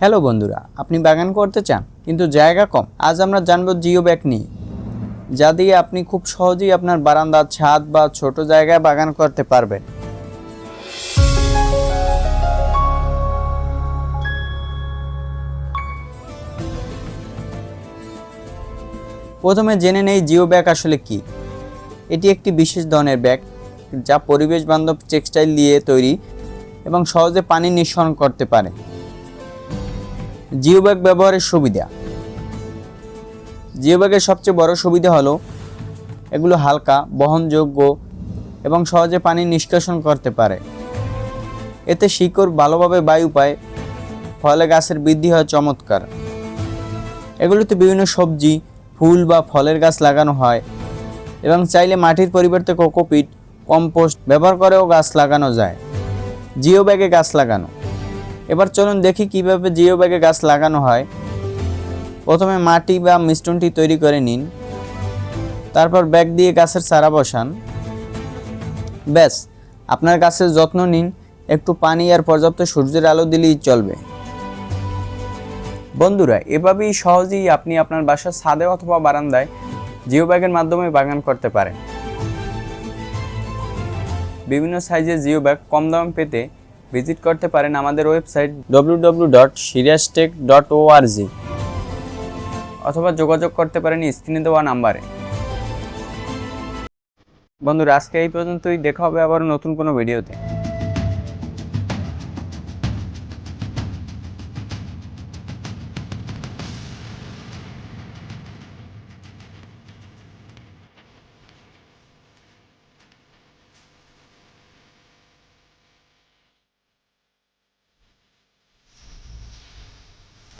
Hello বন্ধুরা, আপনি বাগান করতে চান, কিন্তু জায়গা কম। আজ আমরা জানব জিও ব্যাগ নিয়ে, যা দিয়ে আপনি খুব সহজেই আপনার বারান্দা, ছাদ বা ছোট জায়গায় বাগান করতে পারবেন। প্রথমে জেনে নেই জিও ব্যাগ আসলে কি। এটি একটি বিশেষ ধরনের ব্যাগ, যা পরিবেশ বান্ধব টেক্সটাইল দিয়ে তৈরি এবং সহজে পানি নিঃসরণ করতে পারে। জিও ব্যাগ ব্যবহারের সুবিধা। জিও ব্যাগের সবচেয়ে বড় সুবিধা হলো, এগুলো হালকা, বহনযোগ্য এবং সহজে পানি নিষ্কাশন করতে পারে। এতে শিকড় ভালোভাবে বায়ু পায়, ফলে গাছের বৃদ্ধি হয় চমৎকার। এগুলোতে বিভিন্ন সবজি, ফুল বা ফলের গাছ লাগানো হয় এবং চাইলে মাটির পরিবর্তে কোকোপিট, কম্পোস্ট ব্যবহার করেও গাছ লাগানো যায়। জিও ব্যাগে গাছ লাগানো। এবার চলুন দেখি কীভাবে জিও ব্যাগে গাছ লাগানো হয়। প্রথমে মাটি বা মিশ্রণটি তৈরি করে নিন। তারপর ব্যাগ দিয়ে গাছের চারা বসান। ব্যাস, আপনার গাছের যত্ন নিন। একটু পানি আর পর্যাপ্ত সূর্যের আলো দিলেই চলবে। বন্ধুরা, এভাবেই সহজেই আপনি আপনার বাসার ছাদে অথবা বারান্দায় জিও ব্যাগের মাধ্যমে বাগান করতে পারেন। বিভিন্ন সাইজের জিও ব্যাগ কম দামে পেতে ভিজিট করতে পারেন আমাদের ওয়েবসাইট www.siriastech.org ডট অথবা যোগাযোগ করতে পারেন স্ক্রিনে দেওয়া নাম্বারে। বন্ধুরা, আজকে এই পর্যন্তই। দেখা হবে আবার নতুন কোনো ভিডিওতে।